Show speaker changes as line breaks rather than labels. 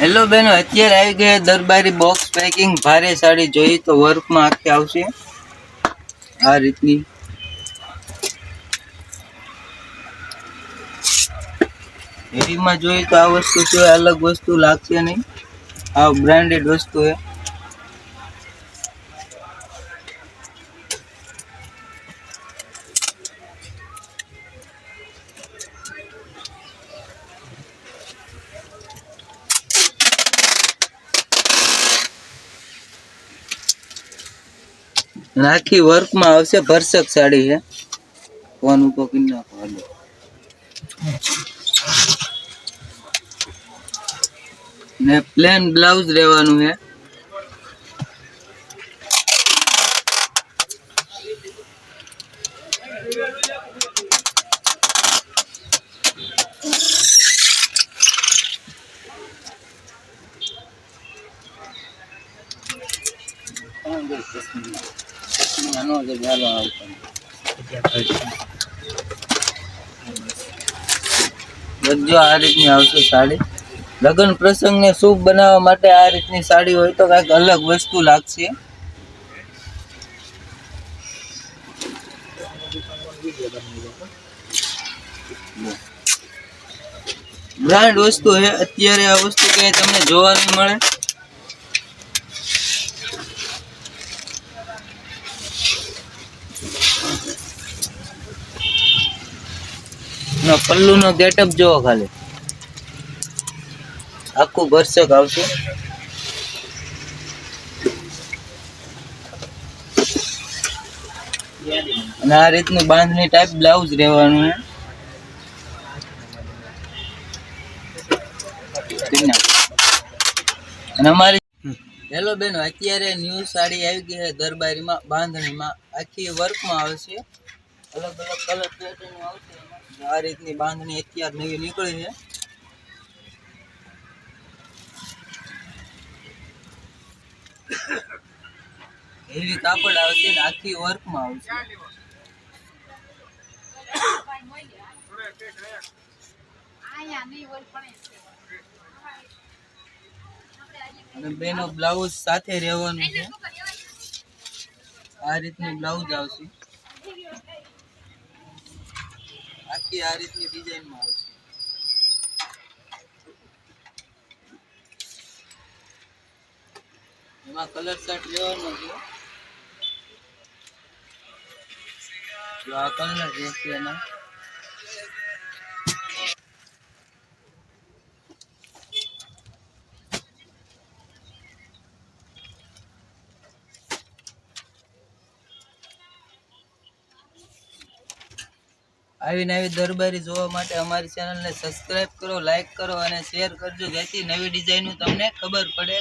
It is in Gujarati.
હેલો બેનો, અત્યારે આવી ગયા દરબારી બોક્સ પેકિંગ ભારે સાડી જોઈએ તો વર્કમાં આખી આવશે. આ રીતની. હેવીમાં જોઈએ તો આ વસ્તુ છે અલગ વસ્તુ લાગશે નહીં. આ બ્રાન્ડેડ વસ્તુ છે. આખી વર્કમાં આવશે, ભરસક સાડી છે. ફોન ઉપર કરી નાખો. ને પ્લેન બ્લાઉઝ રહેવાનું છે. છે ચાલો આવતો બધું આ રીતની આવશે સાડી. લગ્ન પ્રસંગને શુભ બનાવવા માટે આ રીતની સાડી હોય તો કાંઈક અલગ વસ્તુ લાગશે. બ્રાન્ડ વસ્તુ છે અત્યારે આ વસ્તુ ક્યાંય તમને જોવા નહીં મળે. ના, પલ્લુનો ગેટઅપ જોવો ખાલી. આખું ભરસક આવશે અને આ રીતનું બાંધણી ટાઈપ બ્લાઉઝ રહેવાનું અને અમારી હેલો બેનો, અત્યારે ન્યૂ સાડી આવી ગઈ છે દરબારીમાં, બાંધણીમાં. આખી વર્કમાં આવશે અલગ અલગ કલર પેટર્ન આવશે. આ રીતની બાંધણી અત્યાર નવી નીકળી છે. એવી કાપડ આવશે ને આખી વર્કમાં આવશે. અને બેનો બ્લાઉઝ સાથે રહેવાનું છે. આ રીતનું બ્લાઉઝ આવશે. આખી આ રીતની ડિઝાઇનમાં આવશે એમાં કલર સેટ લેવાનો છે. જો આ કલર રહેશે એના આવી નવી દરબારી જોવા માટે અમારી ચેનલને સબસ્ક્રાઇબ કરો લાઈક કરો અને શેર કરજો, જેથી નવી ડિઝાઇનનું તમને ખબર પડે.